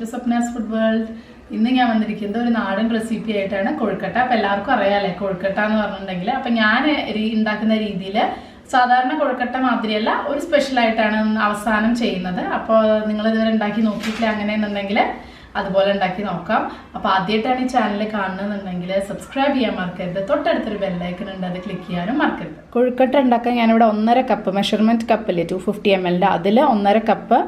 To Swapna's food world ഇന്ന് ഞാൻ വന്നിരിക്കുന്നത് ഒരു നാടൻ റെസിപ്പി ആയിട്ടാണ് കൊഴുക്കട്ട. അപ്പം എല്ലാവർക്കും അറിയാമല്ലേ കൊഴുക്കട്ട എന്ന് പറഞ്ഞിട്ടുണ്ടെങ്കിൽ. അപ്പം ഞാൻ ഉണ്ടാക്കുന്ന രീതിയിൽ സാധാരണ കൊഴുക്കട്ട മാതിരിയല്ല ഒരു സ്പെഷ്യൽ ആയിട്ടാണ് അവസാനം ചെയ്യുന്നത്. അപ്പോൾ നിങ്ങൾ ഇതുവരെ ഉണ്ടാക്കി നോക്കിയിട്ടില്ല അങ്ങനെയെന്നുണ്ടെങ്കിൽ അതുപോലെ ഉണ്ടാക്കി നോക്കാം. അപ്പോൾ ആദ്യമായിട്ടാണ് ഈ ചാനൽ കാണുന്നതെന്നുണ്ടെങ്കിൽ സബ്സ്ക്രൈബ് ചെയ്യാൻ മറക്കരുത്. തൊട്ടടുത്തൊരു ബെല്ലൈക്കൺ ഉണ്ട് അത് ക്ലിക്ക് ചെയ്യാനും മറക്കരുത്. കൊഴുക്കട്ട ഉണ്ടാക്കാൻ ഞാനിവിടെ ഒന്നര കപ്പ് മെഷർമെന്റ് കപ്പില്ലേ ടു ഫിഫ്റ്റി എം എല്ലിന്റെ അതിൽ ഒന്നര കപ്പ്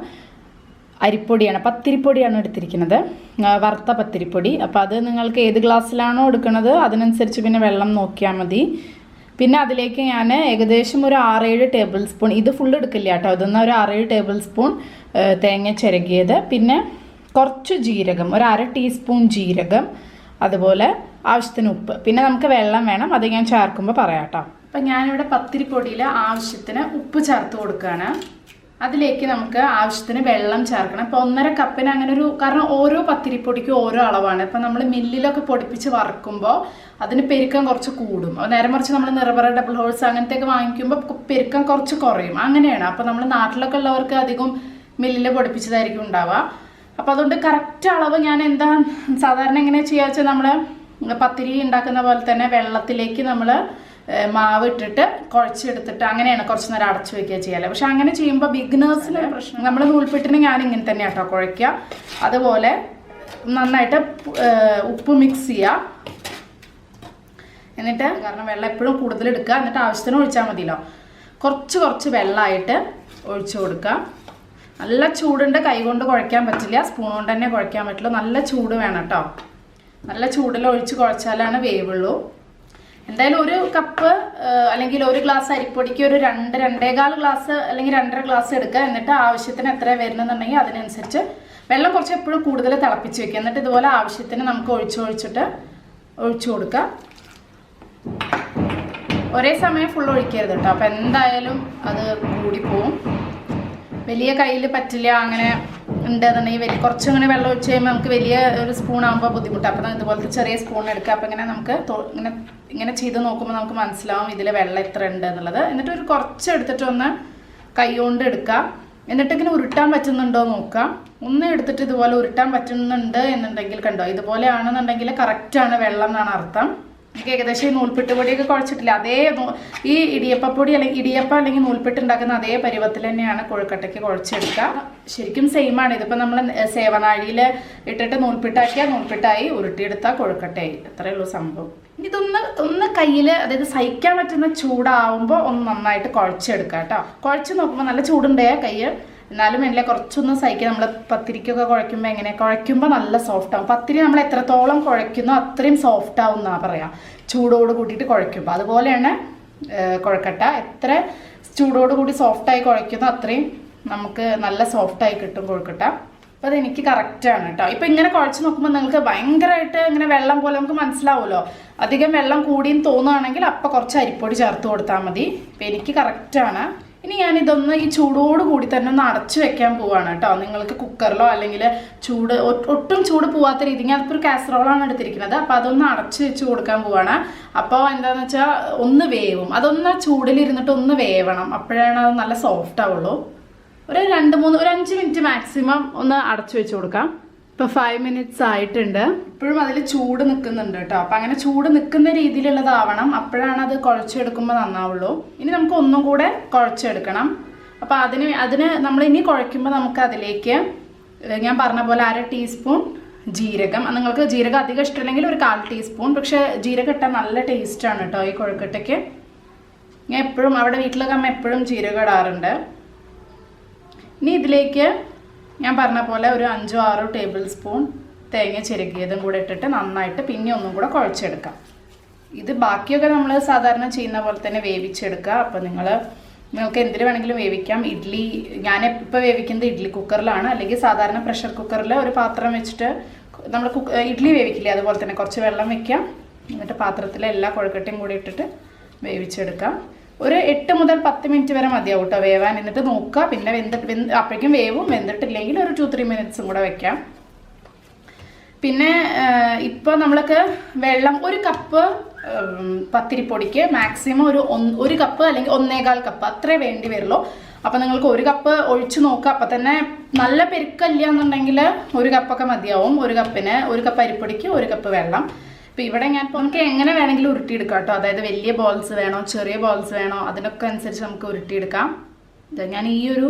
അരിപ്പൊടിയാണ് പത്തിരിപ്പൊടിയാണ് എടുത്തിരിക്കുന്നത്. വറുത്ത പത്തിരിപ്പൊടി. അപ്പോൾ അത് നിങ്ങൾക്ക് ഏത് ഗ്ലാസ്സിലാണോ എടുക്കുന്നത് അതിനനുസരിച്ച് പിന്നെ വെള്ളം നോക്കിയാൽ മതി. പിന്നെ അതിലേക്ക് ഞാൻ ഏകദേശം ഒരു ആറേഴ് ടേബിൾ സ്പൂൺ ഇത് ഫുൾ എടുക്കില്ല കേട്ടോ. ഇതൊന്ന് ഒരു ആറേഴ് ടേബിൾ സ്പൂൺ തേങ്ങ ചിരകിയത്. പിന്നെ കുറച്ച് ജീരകം ഒരു അര ടീസ്പൂൺ ജീരകം അതുപോലെ ആവശ്യത്തിന് ഉപ്പ്. പിന്നെ നമുക്ക് വെള്ളം വേണം അത് ഞാൻ ചേർക്കുമ്പോൾ പറയാം കേട്ടോ. അപ്പം ഞാനിവിടെ പത്തിരിപ്പൊടിയിൽ ആവശ്യത്തിന് ഉപ്പ് ചേർത്ത് കൊടുക്കുകയാണ് അതിലേക്ക് നമുക്ക് ആവശ്യത്തിന് വെള്ളം ചേർക്കണം. അപ്പോൾ ഒന്നര കപ്പിന് അങ്ങനെ ഒരു കാരണം ഓരോ പത്തിരിപ്പൊടിക്കും ഓരോ അളവാണ്. ഇപ്പം നമ്മൾ മില്ലിലൊക്കെ പൊടിപ്പിച്ച് വറുക്കുമ്പോൾ അതിന് പെരുക്കം കുറച്ച് കൂടും. അപ്പോൾ നേരെ മറിച്ച് നമ്മൾ നിറവറ ഡബിൾ ഹോൾസ് അങ്ങനത്തെയൊക്കെ വാങ്ങിക്കുമ്പോൾ പെരുക്കം കുറച്ച് കുറയും. അങ്ങനെയാണ്. അപ്പോൾ നമ്മൾ നാട്ടിലൊക്കെ ഉള്ളവർക്ക് അധികം മില്ലിൽ പൊടിപ്പിച്ചതായിരിക്കും ഉണ്ടാവുക. അപ്പോൾ അതുകൊണ്ട് കറക്റ്റ് അളവ് ഞാൻ എന്താ സാധാരണ എങ്ങനെ ചെയ്യുക വെച്ചാൽ നമ്മൾ പത്തിരി ഉണ്ടാക്കുന്ന പോലെ തന്നെ വെള്ളത്തിലേക്ക് നമ്മൾ മാവ് ഇട്ടിട്ട് കുഴച്ചെടുത്തിട്ട് അങ്ങനെയാണ് കുറച്ച് നേരം അടച്ചു വെക്കുക ചെയ്യാൽ. പക്ഷെ അങ്ങനെ ചെയ്യുമ്പോൾ ബിഗിനേഴ്സിന് പ്രശ്നം. നമ്മൾ നൂൽപ്പിട്ടിന് ഞാൻ ഇങ്ങനെ തന്നെ കേട്ടോ കുഴയ്ക്കുക. അതുപോലെ നന്നായിട്ട് ഉപ്പ് മിക്സ് ചെയ്യുക. എന്നിട്ട് കാരണം വെള്ളം എപ്പോഴും കൂടുതൽ എടുക്കുക. എന്നിട്ട് ആവശ്യത്തിന് ഒഴിച്ചാൽ മതിയല്ലോ. കുറച്ച് കുറച്ച് വെള്ളമായിട്ട് ഒഴിച്ചു കൊടുക്കുക. നല്ല ചൂടുണ്ട്. കൈ കൊണ്ട് കുഴയ്ക്കാൻ പറ്റില്ല. സ്പൂൺ കൊണ്ട് തന്നെ കുഴയ്ക്കാൻ പറ്റുള്ളൂ നല്ല ചൂട് വേണം കേട്ടോ. നല്ല ചൂടിൽ ഒഴിച്ച് കുഴച്ചാലാണ് വേവുള്ളൂ. എന്തായാലും ഒരു കപ്പ് അല്ലെങ്കിൽ ഒരു ഗ്ലാസ് അരിപ്പൊടിക്ക് ഒരു രണ്ട് രണ്ടേകാൽ ഗ്ലാസ് അല്ലെങ്കിൽ രണ്ടര ഗ്ലാസ് എടുക്കുക. എന്നിട്ട് ആവശ്യത്തിന് എത്ര വരുന്നെന്നുണ്ടെങ്കിൽ അതിനനുസരിച്ച് വെള്ളം കുറച്ച് എപ്പോഴും കൂടുതൽ തിളപ്പിച്ച് വെക്കുക. എന്നിട്ട് ഇതുപോലെ ആവശ്യത്തിന് നമുക്ക് ഒഴിച്ചൊഴിച്ചിട്ട് ഒഴിച്ചു കൊടുക്കുക. ഒരേ സമയം ഫുൾ ഒഴിക്കരുത് കേട്ടോ. അപ്പം എന്തായാലും അത് കൂടിപ്പോവും. വലിയ കയ്യിൽ പറ്റില്ല അങ്ങനെ ഉണ്ടെന്നുണ്ടെങ്കിൽ വലിയ കുറച്ചങ്ങനെ വെള്ളം ഒഴിച്ച് കഴിയുമ്പോൾ നമുക്ക് വലിയ ഒരു സ്പൂൺ ആകുമ്പോൾ ബുദ്ധിമുട്ടാണ് അപ്പം ഇതുപോലത്തെ ചെറിയ സ്പൂൺ എടുക്കുക. അപ്പം ഇങ്ങനെ നമുക്ക് ഇങ്ങനെ ഇങ്ങനെ ചെയ്ത് നോക്കുമ്പോൾ നമുക്ക് മനസ്സിലാവും ഇതിൽ വെള്ളം എത്ര ഉണ്ട് എന്നുള്ളത്. എന്നിട്ട് ഒരു കുറച്ച് എടുത്തിട്ട് ഒന്ന് കൈ കൊണ്ട് എടുക്കുക. എന്നിട്ട് ഇങ്ങനെ ഉരുട്ടാൻ പറ്റുന്നുണ്ടോ നോക്കാം ഒന്ന് എടുത്തിട്ട് ഇതുപോലെ ഉരുട്ടാൻ പറ്റുന്നുണ്ട് എന്നുണ്ടെങ്കിൽ കണ്ടോ ഇതുപോലെയാണെന്നുണ്ടെങ്കിൽ കറക്റ്റാണ് വെള്ളം എന്നാണ് അർത്ഥം. എനിക്ക് ഏകദേശം ഈ നൂൽപ്പെട്ട് പൊടിയൊക്കെ കുഴച്ചിട്ടില്ല. അതേ ഈ ഇടിയപ്പപ്പൊടി അല്ലെങ്കിൽ ഇടിയപ്പം അല്ലെങ്കിൽ നൂൽപ്പെട്ട് ഉണ്ടാക്കുന്ന അതേ പരുവത്തിൽ തന്നെയാണ് കൊഴുക്കട്ടയ്ക്ക് കുഴച്ചെടുക്കുക. ശരിക്കും സെയിം ആണ്. ഇതിപ്പോൾ നമ്മൾ സേവനാഴിയിൽ ഇട്ടിട്ട് നൂൽപ്പിട്ടാക്കിയാൽ നൂൽപ്പിട്ടായി ഉരുട്ടിയെടുത്താൽ കൊഴുക്കട്ടയായി. അത്രയേ ഉള്ളൂ സംഭവം. ഇതൊന്ന് ഒന്ന് കയ്യിൽ അതായത് സഹിക്കാൻ പറ്റുന്ന ചൂടാവുമ്പോൾ ഒന്ന് നന്നായിട്ട് കുഴച്ചെടുക്കുക കേട്ടോ. കുഴച്ച് നോക്കുമ്പോൾ നല്ല ചൂടുണ്ടേ കയ്യ് എന്നാലും എല്ലാം കുറച്ചൊന്നും സഹിക്കുക. നമ്മൾ പത്തിരിക്കൊക്കെ കുഴയ്ക്കുമ്പോൾ എങ്ങനെ കുഴയ്ക്കുമ്പോൾ നല്ല സോഫ്റ്റ് ആവും. പത്തിരി നമ്മൾ എത്രത്തോളം കുഴയ്ക്കുന്നോ അത്രയും സോഫ്റ്റ് ആവും എന്നാണ് പറയാം. ചൂടോട് കൂട്ടിയിട്ട് കുഴയ്ക്കുമ്പോൾ അതുപോലെയാണ് കുഴക്കട്ട. എത്ര ചൂടോട് കൂടി സോഫ്റ്റായി കുഴയ്ക്കുന്നോ അത്രയും നമുക്ക് നല്ല സോഫ്റ്റായി കിട്ടും കുഴക്കട്ട. അപ്പോൾ അതെനിക്ക് കറക്റ്റാണ് കേട്ടോ ഇപ്പം ഇങ്ങനെ കുഴച്ച് നോക്കുമ്പോൾ നിങ്ങൾക്ക് ഭയങ്കരമായിട്ട് ഇങ്ങനെ വെള്ളം പോലെ നമുക്ക് മനസ്സിലാവുമല്ലോ. അധികം വെള്ളം കൂടിയെന്ന് തോന്നുകയാണെങ്കിൽ അപ്പം കുറച്ച് അരിപ്പൊടി ചേർത്ത് കൊടുത്താൽ മതി. ഇപ്പം എനിക്ക് കറക്റ്റാണ് ഇനി ഞാനിതൊന്ന് ഈ ചൂടോട് കൂടി തന്നെ ഒന്ന് അടച്ചു വെക്കാൻ പോവാണ് കേട്ടോ. നിങ്ങൾക്ക് കുക്കറിലോ അല്ലെങ്കിൽ ചൂട് ഒട്ടും ചൂട് പോവാത്ത രീതി ഞാൻ ഇപ്പോൾ ഒരു കാസറോളാണ് എടുത്തിരിക്കുന്നത്. അപ്പോൾ അതൊന്ന് അടച്ച് വെച്ച് കൊടുക്കാൻ പോവാണ്. അപ്പോൾ എന്താണെന്ന് വെച്ചാൽ ഒന്ന് വേവും. അതൊന്ന് ചൂടിലിരുന്നിട്ട് ഒന്ന് വേവണം. അപ്പോഴാണ് അത് നല്ല സോഫ്റ്റ് ആവുള്ളൂ. ഒരു രണ്ട് മൂന്ന് ഒരു അഞ്ച് മിനിറ്റ് മാക്സിമം ഒന്ന് അടച്ചു വെച്ച് കൊടുക്കാം. ഇപ്പൊ ഫൈവ് മിനിറ്റ്സ് ആയിട്ടുണ്ട്. ഇപ്പോഴും അതിൽ ചൂട് നിൽക്കുന്നുണ്ട് കേട്ടോ. അപ്പൊ അങ്ങനെ ചൂട് നിൽക്കുന്ന രീതിയിലുള്ളതാവണം. അപ്പോഴാണ് അത് കുഴച്ചെടുക്കുമ്പോൾ നന്നാവുള്ളൂ. ഇനി നമുക്ക് ഒന്നും കൂടെ കുഴച്ചെടുക്കണം. അപ്പൊ അതിന് അതിന് നമ്മൾ ഇനി കുഴയ്ക്കുമ്പോൾ നമുക്ക് അതിലേക്ക് ഞാൻ പറഞ്ഞ പോലെ അര ടീസ്പൂൺ ജീരകം. നിങ്ങൾക്ക് ജീരകം അധികം ഇഷ്ടമില്ലെങ്കിൽ ഒരു കാൽ ടീസ്പൂൺ പക്ഷെ ജീരകം ഇട്ടാൽ നല്ല ടേസ്റ്റാണ് കേട്ടോ ഈ കുഴക്കട്ടയ്ക്ക്. ഞാൻ എപ്പോഴും അവിടെ വീട്ടിലൊക്കെ അമ്മ എപ്പോഴും ജീരകം ഇടാറുണ്ട്. ഇനി ഇതിലേക്ക് ഞാൻ പറഞ്ഞ പോലെ ഒരു അഞ്ചോ ആറോ ടേബിൾ സ്പൂൺ തേങ്ങ ചിരകിയതും കൂടെ ഇട്ടിട്ട് നന്നായിട്ട് പിന്നെ ഒന്നും കൂടെ കുഴച്ചെടുക്കാം. ഇത് ബാക്കിയൊക്കെ നമ്മൾ സാധാരണ ചെയ്യുന്ന പോലെ തന്നെ വേവിച്ചെടുക്കുക. അപ്പോൾ നിങ്ങൾ നിങ്ങൾക്ക് എന്തിൽ വേണമെങ്കിലും വേവിക്കാം. ഇഡ്ഡലി ഞാൻ ഇപ്പോൾ വേവിക്കുന്നത് ഇഡ്ഡലി കുക്കറിലാണ്. അല്ലെങ്കിൽ സാധാരണ പ്രഷർ കുക്കറിൽ ഒരു പാത്രം വെച്ചിട്ട് നമ്മൾ കുക്ക് ഇഡ്ഡലി വേവിക്കില്ലേ അതുപോലെ തന്നെ കുറച്ച് വെള്ളം വെക്കാം. എന്നിട്ട് പാത്രത്തിൽ എല്ലാ കുഴക്കട്ടയും കൂടി ഇട്ടിട്ട് വേവിച്ചെടുക്കാം. ഒരു എട്ട് മുതൽ പത്ത് മിനിറ്റ് വരെ മതിയാവും കേട്ടോ വേവാൻ. എന്നിട്ട് നോക്കുക. പിന്നെ വെന്തിട്ട് വെന്ത് അപ്പോഴേക്കും വേവും. വെന്തിട്ടില്ലെങ്കിൽ ഒരു ടു ത്രീ മിനിറ്റ്സും കൂടെ വെക്കാം. പിന്നെ ഇപ്പോൾ നമ്മൾക്ക് വെള്ളം ഒരു കപ്പ് പത്തിരിപ്പൊടിക്ക് മാക്സിമം ഒരു ഒരു കപ്പ് അല്ലെങ്കിൽ ഒന്നേകാൽ കപ്പ് അത്രേ വേണ്ടി വരുള്ളൂ. അപ്പം നിങ്ങൾക്ക് ഒരു കപ്പ് ഒഴിച്ച് നോക്കുക. അപ്പം തന്നെ നല്ല പെരുക്കല്ല എന്നുണ്ടെങ്കിൽ ഒരു കപ്പൊക്കെ മതിയാവും. ഒരു കപ്പിന് ഒരു കപ്പ് അരിപ്പൊടിക്ക് ഒരു കപ്പ് വെള്ളം. ഇപ്പം ഇവിടെ ഞാൻ നമുക്ക് എങ്ങനെ വേണമെങ്കിലും ഉരുട്ടിയെടുക്കാം കേട്ടോ അതായത് വലിയ ബോൾസ് വേണോ ചെറിയ ബോൾസ് വേണോ അതിനൊക്കെ അനുസരിച്ച് നമുക്ക് ഉരുട്ടിയെടുക്കാം. ഞാൻ ഈ ഒരു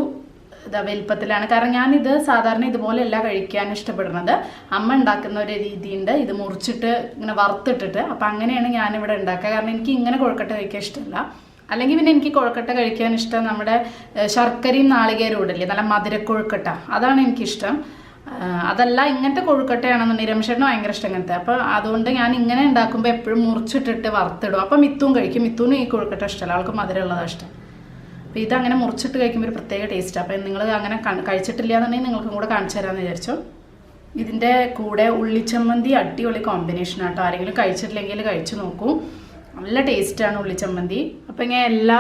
ഇതാ വലിപ്പത്തിലാണ്. കാരണം ഞാൻ ഇത് സാധാരണ ഇതുപോലെയല്ല കഴിക്കാൻ ഇഷ്ടപ്പെടുന്നത്. അമ്മ ഉണ്ടാക്കുന്ന ഒരു രീതിയുണ്ട്. ഇത് മുറിച്ചിട്ട് ഇങ്ങനെ വറുത്തിട്ടിട്ട്. അപ്പം അങ്ങനെയാണ് ഞാനിവിടെ ഉണ്ടാക്കുക. കാരണം എനിക്ക് ഇങ്ങനെ കൊഴുക്കട്ട കഴിക്കാൻ ഇഷ്ടമല്ല. അല്ലെങ്കിൽ പിന്നെ എനിക്ക് കൊഴുക്കട്ട കഴിക്കാൻ ഇഷ്ടം നമ്മുടെ ശർക്കരയും നാളികേരവും ഇടല്ലേ? നല്ല മധുരക്കൊഴുക്കട്ട. അതാണ് എനിക്കിഷ്ടം. അതല്ല ഇങ്ങനത്തെ കൊഴുക്കട്ടയാണെന്നുണ്ടെങ്കിൽ രമേശേട്ടന് ഭയങ്കര ഇഷ്ടം ഇങ്ങനത്തെ. അപ്പോൾ അതുകൊണ്ട് ഞാൻ ഇങ്ങനെ ഉണ്ടാക്കുമ്പോൾ എപ്പോഴും മുറിച്ചിട്ടിട്ട് വറുത്തിടും. അപ്പം മിത്തും കഴിക്കും. മിത്തുവിനും ഈ കൊഴുക്കട്ട ഇഷ്ടമല്ല ആൾക്ക് മധുരമുള്ളതാണ് ഇഷ്ടം. അപ്പോൾ ഇത് അങ്ങനെ മുറിച്ചിട്ട് കഴിക്കുമ്പോൾ ഒരു പ്രത്യേക ടേസ്റ്റ് അപ്പോൾ നിങ്ങൾ അങ്ങനെ കഴിച്ചിട്ടില്ല എന്നുണ്ടെങ്കിൽ നിങ്ങൾക്കും കൂടെ കാണിച്ചു തരാമെന്ന് വിചാരിച്ചു. ഇതിന്റെ കൂടെ ഉള്ളിച്ചമ്മന്തി അടിപൊളി കോമ്പിനേഷൻ ആട്ടോ ആരെങ്കിലും കഴിച്ചിട്ടില്ലെങ്കിൽ കഴിച്ചു നോക്കൂ. നല്ല ടേസ്റ്റാണ് ഉള്ളിച്ചമ്മന്തി. അപ്പോൾ ഇങ്ങനെ എല്ലാ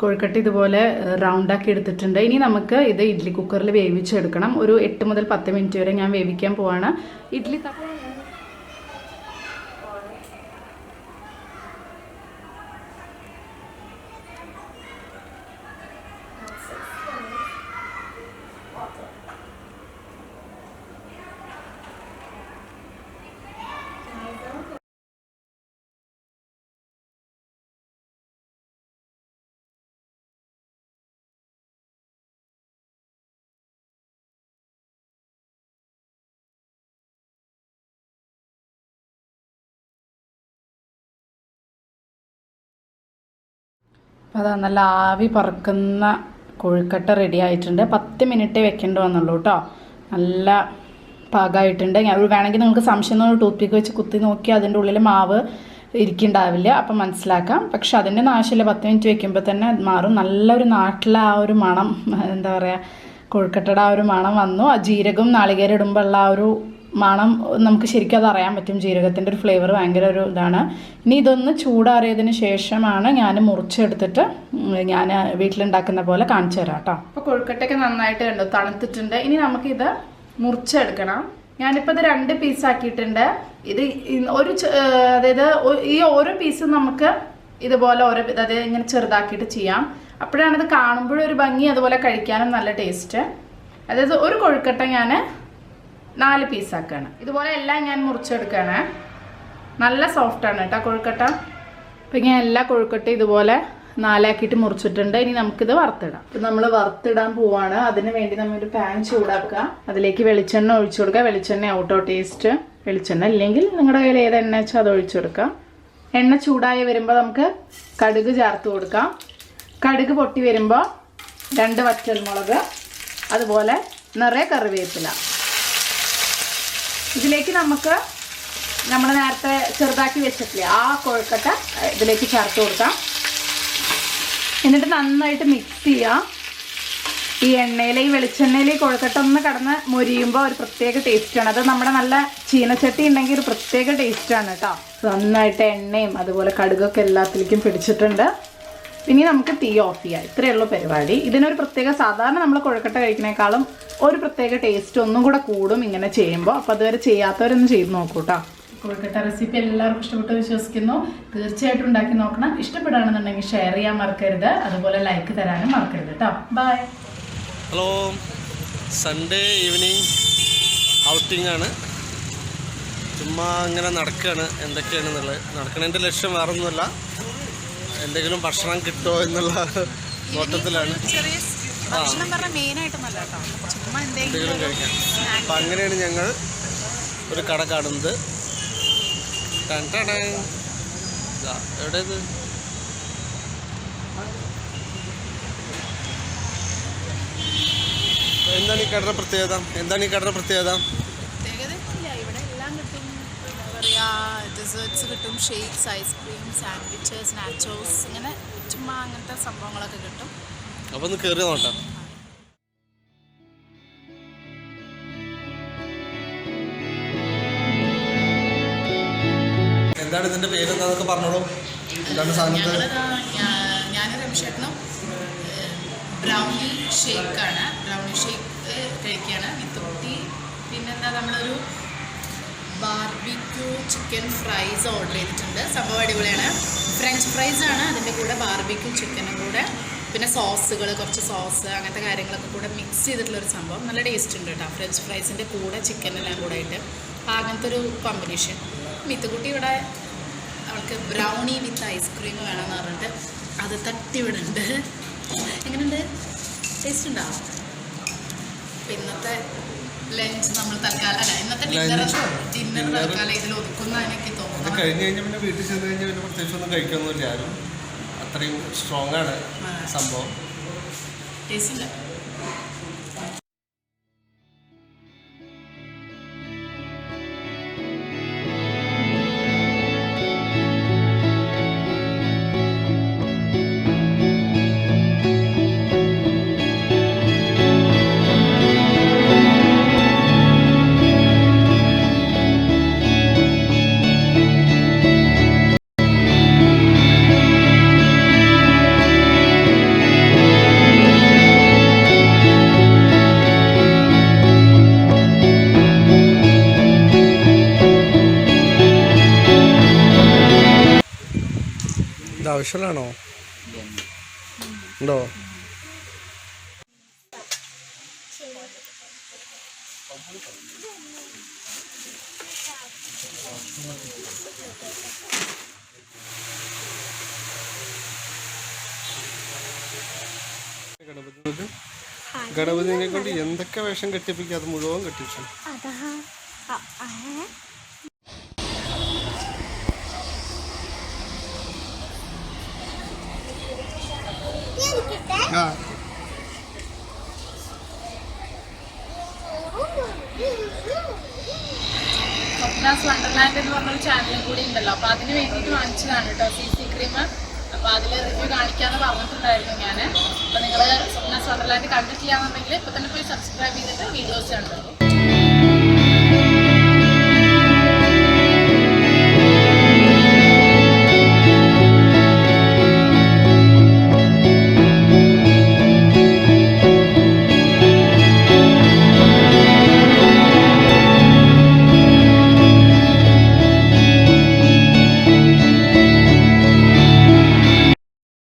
കൊഴുക്കട്ട ഇതുപോലെ റൗണ്ടാക്കി എടുത്തിട്ടുണ്ട്. ഇനി നമുക്ക് ഇത് ഇഡ്ഡലി കുക്കറിൽ വേവിച്ചെടുക്കണം. ഒരു എട്ട് മുതൽ പത്ത് മിനിറ്റ് വരെ ഞാൻ വേവിക്കാൻ പോവാണ്. ഇഡ്ഡലി അതാ നല്ല ആവി പറക്കുന്ന കൊഴുക്കട്ട റെഡി ആയിട്ടുണ്ട്. പത്ത് മിനിറ്റ് വെക്കേണ്ടി വന്നുള്ളൂ കേട്ടോ നല്ല പാകമായിട്ടുണ്ട് ഞാൻ വേണമെങ്കിൽ നിങ്ങൾക്ക് സംശയം ടൂത്ത് പിക്ക് വെച്ച് കുത്തി നോക്കി അതിന്റെ ഉള്ളിൽ മാവ് ഇരിക്കുന്നുണ്ടാവില്ല അപ്പം മനസ്സിലാക്കാം. പക്ഷെ അതിന്റെ നാശമില്ല പത്ത് മിനിറ്റ് വെക്കുമ്പോൾ തന്നെ മാറും. നല്ലൊരു നാട്ടിലെ ആ ഒരു മണം എന്താ പറയുക കൊഴുക്കട്ടയുടെ ആ ഒരു മണം വന്നു. ആ ജീരകം നാളികേരം ഇടുമ്പോൾ ഉള്ള ആ ഒരു മണം നമുക്ക് ശരിക്കും അത് അറിയാൻ പറ്റും. ജീരകത്തിന്റെ ഒരു ഫ്ലേവർ ഭയങ്കര ഒരു ഇതാണ്. ഇനി ഇതൊന്ന് ചൂടാറിയതിന് ശേഷമാണ് ഞാൻ മുറിച്ചെടുത്തിട്ട് ഞാൻ വീട്ടിലുണ്ടാക്കുന്ന പോലെ കാണിച്ചു തരാം കേട്ടോ. അപ്പോൾ കൊഴുക്കട്ടയൊക്കെ നന്നായിട്ട് കണ്ടു തണുത്തിട്ടുണ്ട്. ഇനി നമുക്കിത് മുറിച്ചെടുക്കണം. ഞാനിപ്പോൾ ഇത് രണ്ട് പീസ് ആക്കിയിട്ടുണ്ട്. ഇത് ഒരു അതായത് ഈ ഓരോ പീസും നമുക്ക് ഇതുപോലെ ഓരോ അതായത് ഇങ്ങനെ ചെറുതാക്കിയിട്ട് ചെയ്യാം. അപ്പോഴാണ് ഇത് കാണുമ്പോഴും ഒരു ഭംഗി അതുപോലെ കഴിക്കാനും നല്ല ടേസ്റ്റ് അതായത് ഒരു കൊഴുക്കട്ട ഞാൻ നാല് പീസാക്കുകയാണ് ഇതുപോലെ എല്ലാം ഞാൻ മുറിച്ചെടുക്കുകയാണ് നല്ല സോഫ്റ്റാണ് കേട്ടോ കൊഴുക്കട്ട. അപ്പം ഞാൻ എല്ലാ കൊഴുക്കട്ടയും ഇതുപോലെ നാലാക്കിയിട്ട് മുറിച്ചിട്ടുണ്ട്. ഇനി നമുക്കിത് വറുത്തിടാം. അപ്പം നമ്മൾ വറുത്തിടാൻ പോവാണ്. അതിന് വേണ്ടി നമ്മളൊരു പാൻ ചൂടാക്കുക. അതിലേക്ക് വെളിച്ചെണ്ണ ഒഴിച്ചു കൊടുക്കുക. വെളിച്ചെണ്ണ ഔട്ടോ ടേസ്റ്റ് വെളിച്ചെണ്ണ ഇല്ലെങ്കിൽ നിങ്ങളുടെ കയ്യിൽ ഏത് എണ്ണ വെച്ചാൽ അത് ഒഴിച്ചു കൊടുക്കാം എണ്ണ ചൂടായി വരുമ്പോൾ നമുക്ക് കടുക് ചേർത്ത് കൊടുക്കാം. കടുക് പൊട്ടി വരുമ്പോൾ രണ്ട് വറ്റൽമുളക് അതുപോലെ നിറയെ കറിവേപ്പില. ഇതിലേക്ക് നമുക്ക് നമ്മൾ നേരത്തെ ചെറുതാക്കി വെച്ചിട്ടില്ലേ ആ കൊഴുക്കട്ട ഇതിലേക്ക് ചേർത്ത് കൊടുക്കാം. എന്നിട്ട് നന്നായിട്ട് മിക്സ് ചെയ്യാം. ഈ എണ്ണയിൽ ഈ വെളിച്ചെണ്ണയിൽ ഈ കൊഴുക്കട്ട ഒന്ന് കടന്ന് മൊരിയുമ്പോൾ ഒരു പ്രത്യേക ടേസ്റ്റാണ് അത് നമ്മുടെ നല്ല ചീനച്ചട്ടി ഉണ്ടെങ്കിൽ ഒരു പ്രത്യേക ടേസ്റ്റാണ് കേട്ടോ. നന്നായിട്ട് എണ്ണയും അതുപോലെ കടുകൊക്കെ എല്ലാത്തിലേക്കും പിടിച്ചിട്ടുണ്ട്. ഇനി നമുക്ക് തീ ഓഫ് ചെയ്യാം. ഇത്രയേ ഉള്ളൂ പരിപാടി. ഇതിനൊരു പ്രത്യേക സാധാരണ നമ്മൾ കുഴക്കട്ട കഴിക്കുന്നേക്കാളും ഒരു പ്രത്യേക ടേസ്റ്റ് ഒന്നും കൂടെ കൂടും ഇങ്ങനെ ചെയ്യുമ്പോൾ അപ്പോൾ അതുവരെ ചെയ്യാത്തവരൊന്ന് ചെയ്ത് നോക്കൂ കേട്ടോ കൊഴുക്കട്ട റെസിപ്പി എല്ലാവർക്കും ഇഷ്ടപ്പെട്ട് വിശ്വസിക്കുന്നു. തീർച്ചയായിട്ടും ഉണ്ടാക്കി നോക്കണം. ഇഷ്ടപ്പെടുകയാണെന്നുണ്ടെങ്കിൽ ഷെയർ ചെയ്യാൻ മറക്കരുത്. അതുപോലെ ലൈക്ക് തരാനും മറക്കരുത് കേട്ടോ bye hello Sunday evening outing ആണ്. ചുമ്മാ അങ്ങനെ നടക്കുകയാണ് എന്തൊക്കെയാണെന്നുള്ളത് നടക്കണതിന്റെ ലക്ഷ്യം വേറെ ഒന്നുമല്ല എന്തെങ്കിലും ഭക്ഷണം കിട്ടുമോ എന്നുള്ള നോട്ടത്തിലാണ്. എന്തെങ്കിലും കഴിക്കാം. അപ്പം അങ്ങനെയാണ് ഞങ്ങൾ ഒരു കട കാണുന്നത്. കണ്ടാണ് എവിടെ ഇത് എന്താണ് ഈ കടയുടെ പ്രത്യേകത? എന്താണ് ഈ കടയുടെ പ്രത്യേകത? പ്രത്യേകത ഇവിടെ എല്ലാം കിട്ടും. പറയുക ഡെസേർട്സ് കിട്ടും ഷേക്സ് ഐസ്ക്രീം സാൻഡ്വിച്ചസ് നാച്ചോസ് ഇങ്ങനെ ചുമ്മാ അങ്ങനത്തെ സംഭവങ്ങളൊക്കെ കിട്ടും. അപ്പോൾ ഒന്ന് കയറി നോട്ടാം എന്താണ് ഇതിന്റെ പേര് എന്താന്നൊക്കെ പറഞ്ഞോളൂ. എന്താണ് സാധനം? ഞാൻ രമേശേട്ടനും ബ്രൗണി ഷേക്കാണ് ബ്രൗണി ഷേക്ക് കഴിക്കുകയാണ് വിത്ത് കുട്ടി. പിന്നെന്താ? നമ്മളൊരു ബാർബിക്യൂ ചിക്കൻ ഫ്രൈസ് ഓർഡർ ചെയ്തിട്ടുണ്ട്. സംഭവം അടിപൊളിയാണ്. ഫ്രഞ്ച് ഫ്രൈസ് ആണ്. അതിന്റെ കൂടെ ബാർബിക്യൂ ചിക്കനും കൂടെ. പിന്നെ സോസുകൾ കുറച്ച് സോസ് അങ്ങനത്തെ കാര്യങ്ങളൊക്കെ കൂടെ മിക്സ് ചെയ്തിട്ടുള്ള ഒരു സംഭവം. നല്ല ടേസ്റ്റ് ഉണ്ട് കേട്ടോ. ഫ്രഞ്ച് ഫ്രൈസിന്റെ കൂടെ ചിക്കനെല്ലാം കൂടെ ആയിട്ട്. അങ്ങനത്തെ ഒരു കോമ്പിനേഷൻ മിത്തുകുട്ടി ഇവിടെ അവൾക്ക് ബ്രൗണി വിത്ത് ഐസ്ക്രീം വേണമെന്ന് പറഞ്ഞിട്ട് അത് തട്ടിവിടുന്നുണ്ട്. എങ്ങനെയുണ്ട്? ടേസ്റ്റ് ഉണ്ടാവും ഇന്നത്തെ ലഞ്ച് നമ്മൾ തൽക്കാലം അല്ല ഇന്നത്തെ ഡിന്നർ? ഡിന്നർ തൽക്കാലം ഇതിൽ ഒതുക്കുന്ന എനിക്ക് തോന്നുന്നു. കഴിഞ്ഞ് കഴിഞ്ഞാൽ പിന്നെ വീട്ടിൽ ചെന്ന് കഴിഞ്ഞാൽ പിന്നെ പ്രത്യേകിച്ച് ഒന്നും കഴിക്കൊന്നുമില്ല ആരും അത്രയും സ്ട്രോങ് ആണ് സംഭവം. ടേസ്റ്റ് ഇല്ല. ആവശ്യമുള്ളതാണോ ഉണ്ടോ? ഗണപതി ഗണപതിനെ കൊണ്ട് എന്തൊക്കെ വേഷം കെട്ടിപ്പിക്കും? അത് മുഴുവൻ കെട്ടിച്ചു സ്വപ്നാസ് വണ്ടർലാൻഡ് എന്ന് പറഞ്ഞൊരു ചാനലും കൂടി ഉണ്ടല്ലോ. അപ്പൊ അതിന് വേണ്ടിയിട്ട് വാങ്ങിച്ചതാണ് കേട്ടോ സി സി ക്രീം അപ്പൊ അതിൽ റിവ്യൂ കാണിക്കാന്ന് പറഞ്ഞിട്ടുണ്ടായിരുന്നു ഞാൻ അപ്പൊ നിങ്ങൾ സ്വപ്നാസ് വണ്ടർലാൻഡ് കണ്ടിട്ടില്ല എന്നുണ്ടെങ്കിൽ ഇപ്പൊ തന്നെ പോയി സബ്സ്ക്രൈബ് ചെയ്തിട്ട് വീഡിയോസ് കണ്ടു?